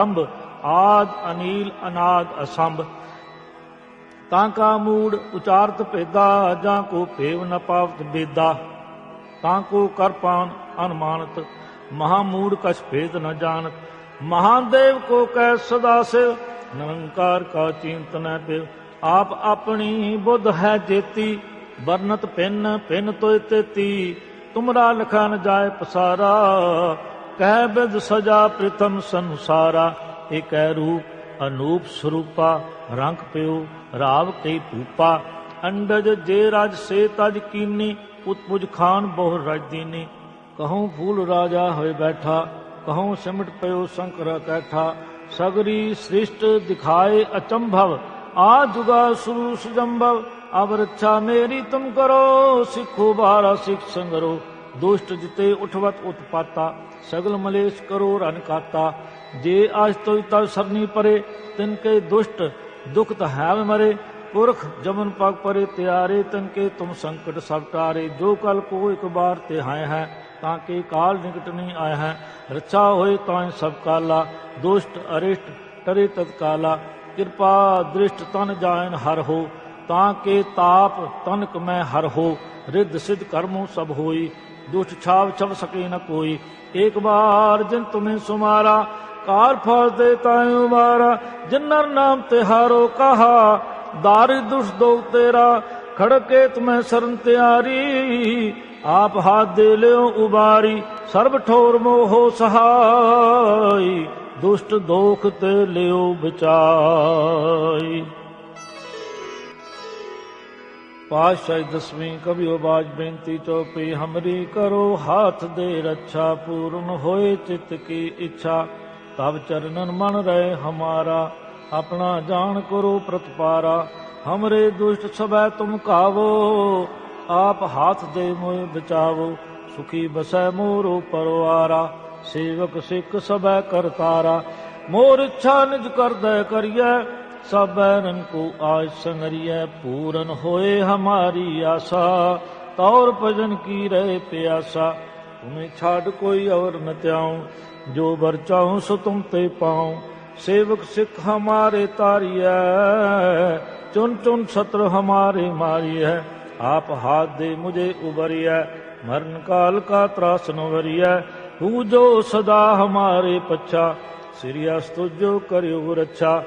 ਅੰਬ, ਆਦ, ਅਨੀਲ, ਅਨਾਦ, ਅਸੰਭ। ਤਾਂ ਕਾ ਮੂੜ ਉਚਾਰਤ ਭੇਦਾ, ਜਾਂ ਕੋ ਭੇਵ ਨ ਪਾਵਤ ਬੇਦਾ। ਤਾਂ ਕੋ ਕਰ ਅਨਮਾਨਤ, ਮਹਾ ਮੂੜ ਕਛ ਭੇਦ ਨ ਜਾਣਤ। ਮਹਾਦੇਵ ਕੋ ਕੈ ਸਦਾ ਸਿਵ ਨਿਰੰਕਾਰ ਕਾ ਚਿੰਤ ਨ ਆਪ ਆਪਣੀ ਬੁੱਧ ਹੈ ਜੇਤੀ, ਵਰਨਤ ਪਿੰਨ ਪਿੰਨ ਤੋਇ ਤੇਤੀ। ਤੁਮਰਾ ਲਖਾ ਨ ਜਾਏ ਪਸਾਰਾ ਕਹਿ ਬਿਦ ਸਜਾ ਪ੍ਰਿਤਮ ਸੰਸਾਰਾ ਏਕੈ ਰੂਪ ਅਨੂਪ ਸਰੂਪਾ, ਰੰਗ ਪਿਓ, ਰਾਵ ਕਈ ਭੂਪਾ। ਅੰਡਜ ਜੇ ਰਾਜ ਸੇ ਤਜ ਕੀਨੀ ਉਤਪੁਜ ਖਾਨ ਬਹੁ ਰਜਦੀਨੀ ਕਹਉ ਫੂਲ ਰਾਜਾ ਹੋਏ ਬੈਠਾ, ਕਹਉ ਸਿਮਟ ਪਇਓ ਸ਼ੰਕਰ ਕੈਠਾ। ਸਗਰੀ ਸ੍ਰਿਸ਼ਟ ਦਿਖਾਏ ਅਚੰਭਵ, ਆ ਜੁਗਾ ਸੁਰੂ ਸੁਜੰਭਵ। ਅਬ ਮੇਰੀ ਤੁਮ ਕਰੋ, ਸਿੱਖੋ ਬਾਰਾ ਸਿੱਖ ਸੰਗਰੋ। ਦੁਸ਼ਟ ਜਿਤੇ ਉਠਵਤ ਉਤਪਾਤਾ, ਸਗਲ ਮਲੇਸ਼ ਕਰੋ ਰਨ ਕਾਤਾ। ਜੇ ਆਜ ਤੋਇ ਤਵ ਸਰਨੀ ਪਰੇ, ਤਿਨ ਕੇ ਦੁਸ਼ਟ ਦੁਖ ਤ ਹੈ ਮਰੇ। ਪੁਰਖ ਜਮਨ ਪਗ ਪਰੇ ਤਿਆਰੇ, ਤਨ ਕੇ ਤੁਮ ਸੰਕਟ ਸਭ ਟਾਰੇ। ਜੋ ਕਲ ਕੋ ਇੱਕ ਬਾਰ ਤੇ ਹੈ ਹੈ ਤਾਂ ਕੇ ਕਾਲ ਨਿਕਟ ਨਹੀਂ ਆਇਆ ਹੈ। ਰੱਛਾ ਹੋਏ ਤਾਂ ਸਭ ਕਾਲਾ, ਦੁਸ਼ਟ ਅਰਿਸ਼ਟ ਟਰੇ ਤਤਕਾਲਾ ਕਿਰਪਾ ਦ੍ਰਿਸ਼ਟ ਤਨ ਜਾਇਨ ਹਰ ਹੋ, ਤਾਂ ਕੇ ਤਾਪ ਤਨਕ ਮੈਂ ਹਰ ਹੋ। ਰਿੱਧ ਸਿਧ ਕਰਮੋ ਸਭ ਹੋਈ ਦੁਸ਼ਟ ਛਾਵ ਛਵ ਸਕੇ ਨ ਕੋਈ। ਇੱਕ ਬਾਰ ਜਿਨ ਤੁਮੇ ਸੁਮਾਰਾ ਕਾਲ ਫਲ ਦੇ ਤਾਇ ਉਮਾਰਾ। ਜਿਨਰ ਨਾਮ ਤਿਹਾਰੋ ਕਹਾ, ਦਾਰਿ ਦੁਸ਼ ਦੋ ਤੇਰਾ। ਖੜਕੇ ਤੁਮੈ ਸਰਨ ਤਿਆਰੀ, ਆਪ ਹਾਥ ਦੇ ਲਿਓ ਉਬਾਰੀ। ਸਰਬ ਠੋਰ ਮੋਹ ਸਹਾਈ, ਦੁਸ਼ਟ ਦੋਖ ਤੇ ਲਿਓ ਬਚਾਈ ਪਾਤਸ਼ਾਹ ਦਸਵੀਂ ਕਬਿਓ ਬਾਜ ਬੇਨਤੀ ਚੋਪੀ ਹਮਰੀ ਕਰੋ ਹਾਥ ਦੇ ਰੱਛਾ, ਪੂਰਨ ਹੋਏ ਚਿਤ ਕੀ ਇੱਛਾ। ਤਬ ਚਰਨਨ ਮਨ ਰਹੇ ਹਮਾਰਾ, ਆਪਣਾ ਜਾਣ ਕਰੋ ਪ੍ਰਤਪਾਰਾ। ਹਮਰੇ ਦੁਸ਼ਟ ਸਭੈ ਤੁਮ ਕਾਵੋ, ਆਪ ਹਾਥ ਦੇ ਮੋਇ ਬਚਾਵੋ। ਸੁਖੀ ਬਸੈ ਮੋਰੋ ਪਰਵਾਰਾ ਸੇਵਕ ਸਿੱਖ ਸਭੈ ਕਰਤਾਰਾ। ਮੋਰ ਇੱਛਾ ਨਿਜ ਕਰਦੈ ਕਰੀਐ ਸਬਰਨ ਕੋ ਆਜ ਸੰਗਰੀਐ, ਪੂਰਨ ਹੋਏ ਹਮਾਰੀ ਆਸਾ। ਤੌਰ ਭਜਨ ਕੀ ਰਹੇ ਪਿਆਸਾ ਤੁਮੇ ਛਾੜ ਕੋਈ ਔਰ ਨ ਤਿਆਉ ਜੋ ਵਰ ਚਾਹੂ ਸੋ ਤੁਮ ਤੇ ਪਾਉ। ਸੇਵਕ ਸਿੱਖ ਹਮਾਰੇ ਤਾਰੀਐ ਚੁਨ ਚੁਨ ਸਤਰ ਹਮਾਰੇ ਮਾਰੀਐ। ਆਪ ਹਾਥ ਦੇ ਮੁਝੇ ਉਬਰੀਐ ਮਰਨ ਕਾਲ ਕਾ ਤਰਾਸ ਨਵਰੀਐ ਹੂ ਜੋ ਸਦਾ ਹਮਾਰੇ ਪੱਛਾ, ਸਿਰਿਆਸ ਤੁਜੋ ਕਰਿਓ ਰੱਛਾ।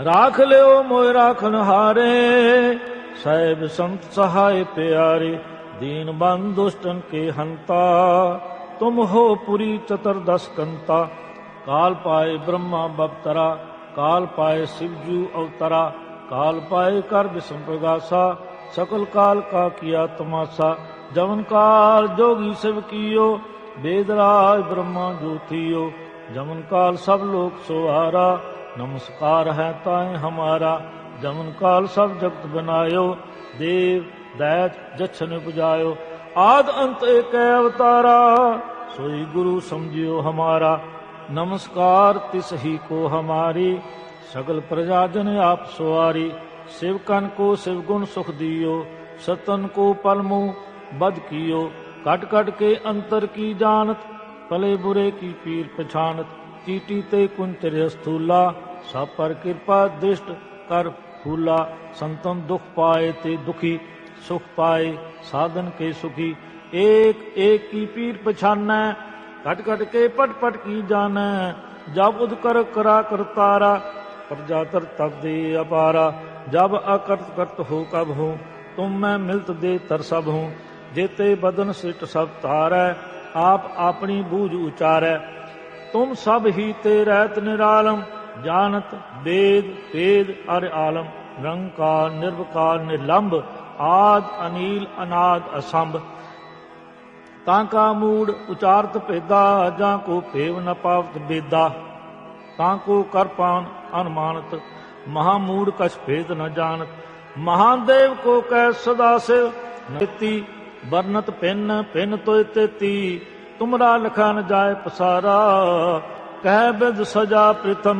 राख लियो मोय राखन हारे साहेब संत सहाय प्यारे, दीन बन दुष्टन के हंता। तुम हो पुरी चतुर्दश कंता। काल पाए ब्रह्मा बपतरा, काल पाए शिवजू अवतरा। काल पाए कर विष्णु प्रगासा, सकल काल का किया तमाशा। जवन काल जोगी शिव कियो वेदराज ब्रह्मा ज्योतियो। जमन काल सब लोग सुहारा ਨਮਸਕਾਰ ਹੈ ਤਾਏ ਹਮਾਰਾ, ਜਮਨ ਕਾਲ ਸਭ ਜਗਤ ਬਨਾਇਓ, ਦੇਵ ਦੈਤ ਜਛਨ ਪੁਜਾਇਓ। ਆਦ ਅੰਤ ਏਕ ਅਵਤਾਰਾ, ਸੋਈ ਗੁਰੂ ਸਮਝਿਓ ਹਮਾਰਾ। ਨਮਸਕਾਰ ਤਿਸ ਹੀ ਕੋ ਹਮਾਰੀ, ਸਗਲ ਪ੍ਰਜਾ ਜਨ ਆਪ ਸਵਾਰੀ। ਸਿਵਕਨ ਕੋ ਸਿਵ ਗੁਣ ਸੁਖ ਦਿਓ, ਸਤਨ ਕੋ ਪਲਮੂ ਬਦ ਕੀਓ। ਕਟ ਕਟ ਕੇ ਅੰਤਰ ਕੀ ਜਾਣਤ ਪਲੇ ਬੁਰੇ ਕੀ ਪੀਰ ਪਛਾਨਤ ਚੀਟੀ ਤੇ ਕੁੰਤਰ ਸਥੂਲਾ ਸਭ ਪਰ ਕਿਰਪਾ ਦ੍ਰਿਸ਼ਟ ਕਰ ਫੂਲਾ। ਸੰਤਨ ਦੁਖ ਪਾਏ ਤੇ ਦੁਖੀ, ਸੁਖ ਪਾਏ ਸਾਧਨ ਕੇ ਸੁਖੀ। ਏਕ ਏਕ ਕੀ ਪੀਰ ਪਛਾਨੈ, ਘਟ ਘਟ ਕੇ ਪਟ ਪਟ ਕੀ ਜਾਣੈ। ਜਬ ਉਦਕਰ ਕਰਾ ਕਰਤਾਰਾ ਪ੍ਰਜਾਤਰ ਤਬ ਦੇ ਅਪਾਰਾ। ਜਬ ਅਕਰਤ ਕਰਤ ਹੋ ਕਬ ਹੋ, ਤੁਮ ਮੈਂ ਮਿਲਤ ਦੇ ਤਰ ਸਭ ਹੂੰ। ਜੇਤੇ ਬਦਨ ਸਿਟ ਸਭ ਤਾਰੈ ਆਪ ਆਪਣੀ ਬੂਝ ਉਚਾਰੈ। ਤੁਮ ਸਭ ਹੀ ਤੇ ਰਹਿਤ ਨਿਰਾਲਮ, ਜਾਣਤ ਵੇਦ ਤੇਜ ਅਰ ਆਲਮ। ਰੰਕਾਰ ਨਿਰਵਕਾਰ ਨਿਲੰਭ ਆਦ, ਅਨੀਲ, ਅਨਾਦ, ਅਸੰਭ। ਤਾਂ ਕਾ ਮੂੜ ਉਚਾਰਤ ਭੇਦਾ, ਜਾਂ ਕੋ ਭੇਵ ਨ ਪਾਵਤ ਬੇਦਾ। ਤਾਂ ਕੋ ਕਰ ਪਾਨ ਅਨਮਾਨਤ, ਮਹਾ ਮੂੜ ਕਛ ਭੇਦ ਨ ਜਾਣਤ। ਮਹਾਦੇਵ ਕੋ ਕਹਿ ਸਦਾ ਸਿਵ ਨਤੀ ਵਰਨਤ ਪਿੰਨ ਪਿੰਨ ਤੋਇ ਤੇਤੀ ਤੁਮਰਾ ਲਖਾ ਨ ਜਾਏ ਪਸਾਰਾ ਕਹਿ ਬਿਦ ਸਜਾ ਪ੍ਰਿਤਮ